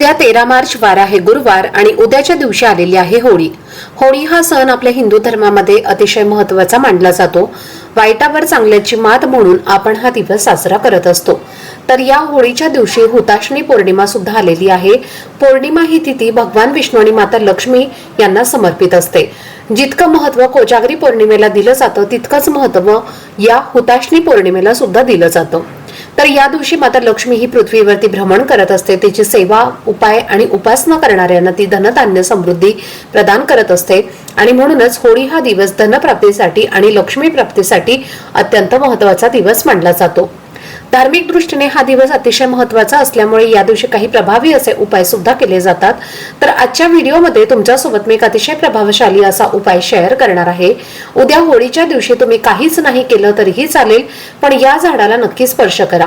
उद्या तेरा मार्च वार आहे गुरुवार आणि उद्याच्या दिवशी आलेली आहे होळी. होळी हा सण आपल्या हिंदू धर्मामध्ये अतिशय महत्त्वाचा मानला जातो. वाईटावर चांगल्याची मात म्हणून आपण हा दिवस साजरा करत असतो. तर या होळीच्या दिवशी हुताशणी पौर्णिमा सुद्धा आलेली आहे. पौर्णिमा ही तिथी भगवान विष्णू आणि माता लक्ष्मी यांना समर्पित असते. जितकं महत्त्व कोजागरी पौर्णिमेला दिलं जातं तितकंच महत्त्व या हुताशणी पौर्णिमेला सुद्धा दिलं जातं. तर या दिवशी माता लक्ष्मी ही पृथ्वीवरती भ्रमण करत असते. तिची सेवा उपाय आणि उपासना करणाऱ्यांना ती धनधान्य समृद्धी प्रदान करत असते. आणि म्हणूनच होळी हा दिवस धनप्राप्तीसाठी आणि लक्ष्मी प्राप्तीसाठी अत्यंत महत्त्वाचा दिवस मानला जातो. धार्मिक दृष्टीने हा दिवस अतिशय महत्त्वाचा असल्यामुळे या दिवशी काही प्रभावी असे उपाय सुद्धा केले जातात. तर आजच्या व्हिडिओमध्ये तुमच्यासोबत मी एक अतिशय प्रभावशाली असा उपाय शेअर करणार आहे. उद्या होळीच्या दिवशी तुम्ही काहीच नाही केलं तरीही चालेल पण या झाडाला नक्की स्पर्श करा.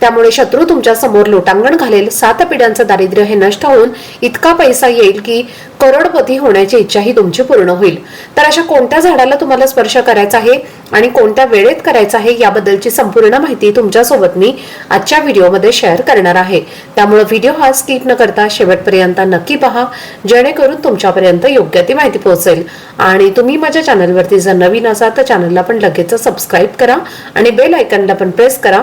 त्यामुळे शत्रू तुमच्यासमोर लोटांगण घालेल. सात पिढ्यांचं दारिद्र्य हे नष्ट होऊन इतका पैसा येईल की करोडपती होण्याची इच्छाही तुमची पूर्ण होईल. तर अशा कोणत्या झाडाला तुम्हाला स्पर्श करायचा आहे आणि कोणत्या वेळेत करायचा आहे याबद्दलची संपूर्ण माहिती तुमच्यासोबत मी आजच्या व्हिडिओमध्ये शेअर करणार आहे. त्यामुळे व्हिडिओ हा स्किप न करता शेवटपर्यंत नक्की पहा. जेणेकरून तुमच्यापर्यंत योग्य ती माहिती पोहोचेल. आणि तुम्ही माझ्या चॅनलवरती जर नवीन असाल तर चॅनलला पण लगेच सबस्क्राईब करा आणि बेल आयकनला पण प्रेस करा.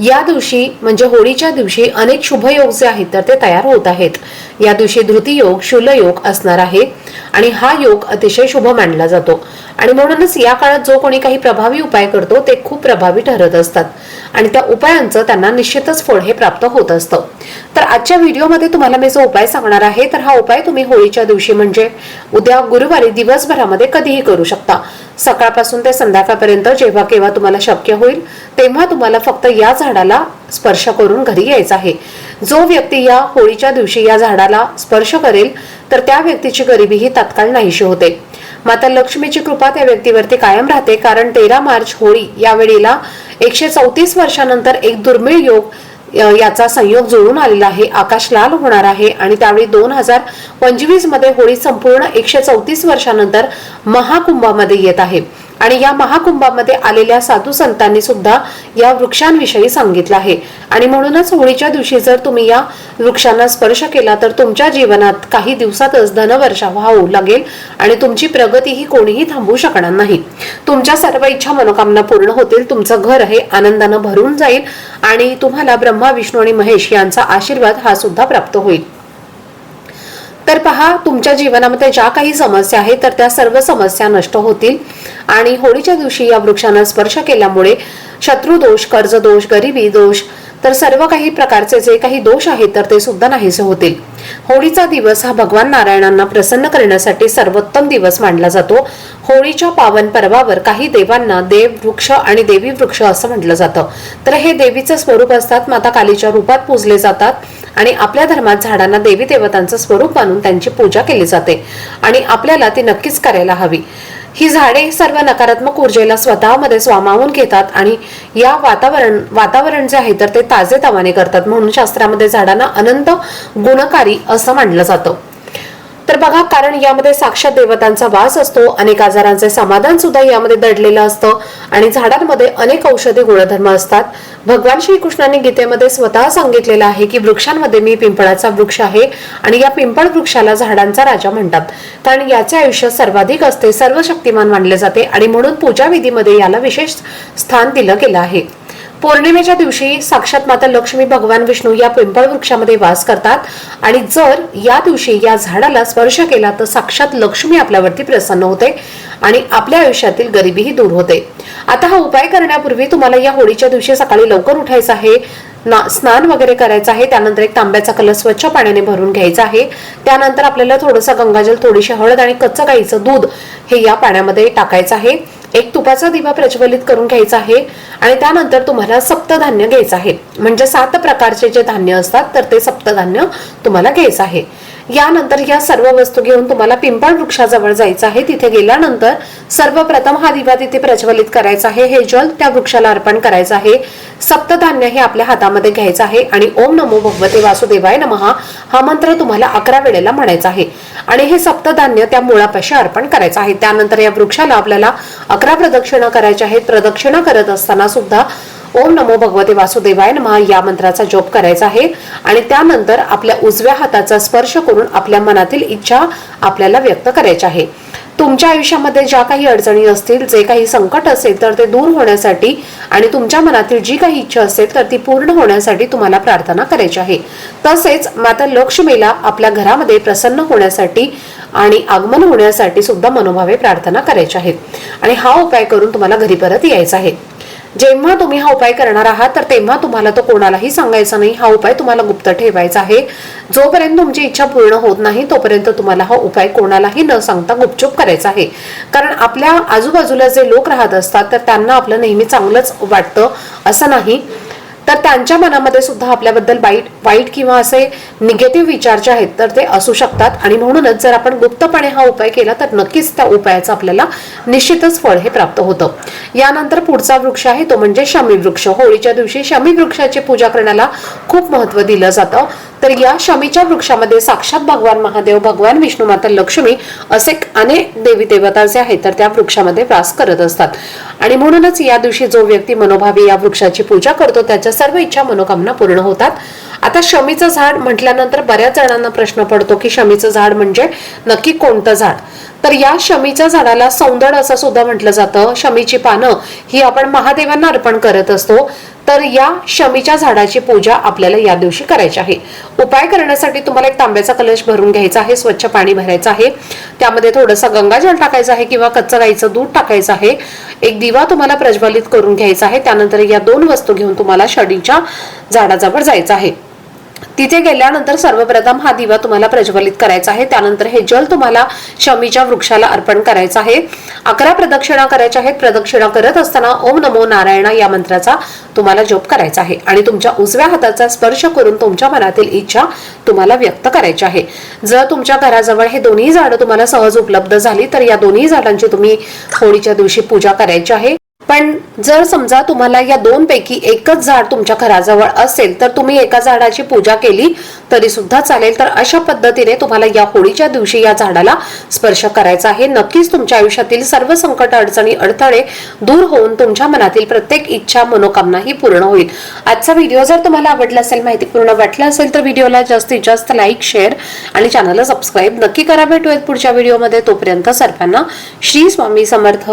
या दिवशी म्हणजे होळीच्या दिवशी अनेक शुभयोग जे आहेत तर ते तयार होत आहेत. या दिवशी धृती योग शूल योग असणार आहे आणि हा योग अतिशय शुभ मानला जातो. आणि म्हणूनच या काळात जो कोणी काही प्रभावी उपाय करतो ते खूप प्रभावी ठरत असतात. आणि त्या उपायांचं त्यांना निश्चितच फळ हे प्राप्त होत असतं. तर आजच्या व्हिडिओमध्ये तुम्हाला मी जो उपाय सांगणार आहे तर हा उपाय तुम्ही होळीच्या दिवशी म्हणजे उद्या गुरुवारी दिवसभरामध्ये कधीही करू शकता. सकाळपासून ते संध्याकाळपर्यंत जेव्हा केव्हा तुम्हाला शक्य होईल तेव्हा तुम्हाला फक्त या झाडाला स्पर्श करून घरी यायचं आहे. जो व्यक्ती या होळीच्या दिवशी या झाडाला स्पर्श करेल तर त्या व्यक्तीची गरिबीही तात्काळ नाहीशी होते. माता लक्ष्मीची कृपा त्या व्यक्तीवरती कायम राहते कारण तेरा मार्च होळी या वेळेला एकशे चौतीस वर्षानंतर एक दुर्मिळ योग याचा संयोग जुळून आलेला आहे. आकाश लाल होणार आहे आणि त्यावेळी दोन हजार पंचवीसमध्ये होळी संपूर्ण एकशे चौतीस वर्षानंतर महाकुंभामध्ये येत आहे. आणि या महाकुंभामध्ये आलेल्या साधू संतांनी सुद्धा या वृक्षांविषयी सांगितलं आहे. आणि म्हणूनच होळीच्या दिवशी जर तुम्ही या वृक्षांना स्पर्श केला तर तुमच्या जीवनात काही दिवसातच धनवर्षा होऊ लागेल आणि तुमची प्रगतीही कोणीही थांबवू शकणार नाही. तुमच्या सर्व इच्छा मनोकामना पूर्ण होतील तुमचं घर हे आनंदानं भरून जाईल आणि तुम्हाला ब्रह्मा विष्णू आणि महेश यांचा आशीर्वाद हा सुद्धा प्राप्त होईल. तर पहा तुमच्या जीवनामध्ये ज्या काही समस्या आहेत तर त्या सर्व समस्या नष्ट होतील. आणि होळीच्या दिवशी या वृक्षांना स्पर्श केल्यामुळे शत्रुदोष कर्जदोष गरिबी दोष तर सर्व काही प्रकारचे जे काही दोष आहेत तर ते सुद्धा नाहीसे होतील. होळीचा दिवस हा भगवान नारायणांना प्रसन्न करण्यासाठी सर्वोत्तम दिवस मानला जातो. होळीच्या पावन पर्वावर काही देवांना देव वृक्ष आणि देवी वृक्ष असं म्हटलं जातं. तर हे देवीचं स्वरूप असतात माता कालीच्या रूपात पूजले जातात. आणि आपल्या धर्मात झाडांना देवी देवतांचं स्वरूप मानून त्यांची पूजा केली जाते. आणि आपल्याला ती नक्कीच करायला हवी. ही झाडे सर्व नकारात्मक ऊर्जेला स्वतःमध्ये स्वामावून घेतात आणि या वातावरण वातावरण जे आहे तर ते ताजे तवाने करतात. म्हणून शास्त्रामध्ये झाडांना अनंत गुणकारी असं मानलं जातं. तर बघा कारण यामध्ये साक्षात देवतांचा वास असतो अनेक आजारांचे समाधान सुद्धा यामध्ये दडलेलं असतं आणि झाडांमध्ये अनेक औषधी गुणधर्म असतात. भगवान श्रीकृष्णांनी गीतेमध्ये स्वतः सांगितलेलं आहे की वृक्षांमध्ये मी पिंपळाचा वृक्ष आहे आणि या पिंपळ वृक्षाला झाडांचा राजा म्हणतात. कारण याचे आयुष्य सर्वाधिक असते सर्व शक्तिमान मानले जाते आणि म्हणून पूजा विधीमध्ये याला विशेष स्थान दिलं गेलं आहे. पौर्णिमेच्या दिवशी साक्षात माता लक्ष्मी भगवान विष्णू या पिंपळ वृक्षामध्ये वास करतात. आणि जर या दिवशी या झाडाला स्पर्श केला तर साक्षात लक्ष्मी आपल्यावरती प्रसन्न होते आणि आपल्या आयुष्यातील गरिबीही दूर होते. आता हा उपाय करण्यापूर्वी तुम्हाला या होळीच्या दिवशी सकाळी लवकर उठायचं आहे. ना स्नान वगैरे करायचं आहे. त्यानंतर एक तांब्याचा कलर स्वच्छ पाण्याने भरून घ्यायचा आहे. त्यानंतर आपल्याला थोडंसं गंगाजल थोडीशी हळद आणि कच्चं गाईचं दूध हे या पाण्यामध्ये टाकायचं आहे. एक तुपाचा दिवा प्रज्वलित करून घ्यायचा आहे आणि त्यानंतर तुम्हाला सप्तधान्य घ्यायचं आहे. म्हणजे सात प्रकारचे जे धान्य असतात तर ते सप्तधान्य तुम्हाला घ्यायचं आहे. यानंतर या सर्व वस्तू घेऊन तुम्हाला पिंपळ वृक्षाजवळ जायचं आहे. तिथे गेल्यानंतर सर्वप्रथम हा दिवा तिथे प्रज्वलित करायचा आहे. हे जल त्या वृक्षाला अर्पण करायचं आहे. सप्तधान्य हे आपल्या हातामध्ये घ्यायचं आहे. आणि ओम नमो भगवते वासुदेवाय नमहा हा मंत्र तुम्हाला अकरा वेळेला म्हणायचा आहे. आणि हे सप्तधान्य त्या मुळापाशी अर्पण करायचं आहे. त्यानंतर या वृक्षाला आपल्याला अकरा प्रदक्षिणा करायच्या आहेत. प्रदक्षिणा करत असताना सुद्धा ओम नमो भगवते वासुदेवाय नमः या मंत्राचा जप करायचा आहे. आणि त्यानंतर आपल्या उजव्या हाताचा स्पर्श करून आपल्या मनातील इच्छा आपल्याला व्यक्त करायची आहे. तुमच्या आयुष्यामध्ये ज्या काही अडचणी असतील जे काही संकट असेल तर ते दूर होण्यासाठी आणि तुमच्या मनातील जी काही इच्छा असेल तर ती पूर्ण होण्यासाठी तुम्हाला प्रार्थना करायची आहे. तसेच माता लक्ष्मीला आपल्या घरामध्ये प्रसन्न होण्यासाठी आणि आगमन होण्यासाठी सुद्धा मनोभावे प्रार्थना करायच्या आहेत आणि हा उपाय करून तुम्हाला घरी परत यायचा आहे. जेव्हा तुम्ही हा उपाय करणार आहात तर तेव्हा तुम्हाला तो कोणालाही सांगायचा नाही. हा उपाय तुम्हाला गुप्त ठेवायचा आहे. जोपर्यंत तुमची इच्छा पूर्ण होत नाही तोपर्यंत तुम्हाला हा उपाय कोणालाही न सांगता गुपचूप करायचा आहे. कारण आपल्या आजूबाजूला जे लोक राहत असतात तर त्यांना आपलं नेहमी चांगलंच वाटतं असं नाही. तर त्यांच्या मनामध्ये सुद्धा आपल्याबद्दल वाईट वाईट किंवा असे निगेटिव्ह विचार जे आहेत तर ते असू शकतात. आणि म्हणूनच जर आपण गुप्तपणे हा उपाय केला तर नक्कीच त्या उपायाचं आपल्याला निश्चितच फळ हे प्राप्त होतं. यानंतर पुढचा वृक्ष आहे तो म्हणजे शमी वृक्ष. होळीच्या दिवशी शमी वृक्षाची पूजा करण्याला खूप महत्त्व दिलं जातं. तर या शमीच्या वृक्षामध्ये साक्षात भगवान महादेव भगवान विष्णू माता लक्ष्मी असे अनेक देवी देवता जे आहेत तर त्या वृक्षामध्ये वास करत असतात. आणि म्हणूनच या दिवशी जो व्यक्ती मनोभावी या वृक्षाची पूजा करतो त्याच्या सर्व इच्छा मनोकामना पूर्ण होतात. आता शमीचं झाड म्हटल्यानंतर बऱ्याच जणांना प्रश्न पडतो की शमीचं झाड म्हणजे नक्की कोणतं झाड? तर या शमीच्या झाडाला सौंदड असं सुद्धा म्हटलं जातं. शमीची पानं ही आपण महादेवांना अर्पण करत असतो. तर या शमीच्या झाडाची पूजा आपल्याला या दिवशी करायची आहे. उपाय करण्यासाठी तुम्हाला एक तांब्याचा कलश भरून घ्यायचा आहे स्वच्छ पाणी भरायचं आहे. त्यामध्ये थोडंसं गंगाजल टाकायचं आहे किंवा कच्चं गाईचं दूध टाकायचं आहे. एक दिवा तुम्हाला प्रज्वलित करून घ्यायचा आहे. त्यानंतर या दोन वस्तू घेऊन तुम्हाला शडीच्या झाडाजवळ जायचं आहे. तिथे गेल्यानंतर सर्वप्रथम हा दिवा तुम्हाला प्रज्वलित करायचा आहे. त्यानंतर हे जल तुम्हाला शमीच्या वृक्षाला अर्पण करायचं आहे. अकरा प्रदक्षिणा करायच्या आहेत. प्रदक्षिणा करत असताना ओम नमो नारायणा या मंत्राचा तुम्हाला जप करायचा आहे. आणि तुमच्या उजव्या हाताचा स्पर्श करून तुमच्या मनातील इच्छा तुम्हाला व्यक्त करायची आहे. जर तुमच्या घराजवळ हे दोन्ही झाडं तुम्हाला सहज उपलब्ध झाली तर या दोन्ही झाडांची तुम्ही होळीच्या दिवशी पूजा करायची आहे. पण जर समजा तुम्हाला या दोन पैकी एकच झाड तुमच्या घराजवळ असेल तर तुम्ही एका झाडाची पूजा केली तरी सुद्धा चालेल. तर अशा पद्धतीने तुम्हाला या होळीच्या दिवशी या झाडाला स्पर्श करायचा आहे. नक्कीच तुमच्या आयुष्यातील सर्व संकट अडचणी अडथळे दूर होऊन तुमच्या मनातील प्रत्येक इच्छा मनोकामना ही पूर्ण होईल. आजचा व्हिडिओ जर तुम्हाला आवडला असेल माहिती पूर्ण वाटला असेल तर व्हिडिओला जास्तीत जास्त लाईक शेअर आणि चॅनलला सबस्क्राईब नक्की करा. भेटूयात पुढच्या व्हिडिओमध्ये. तोपर्यंत सर्वांना श्री स्वामी समर्थ.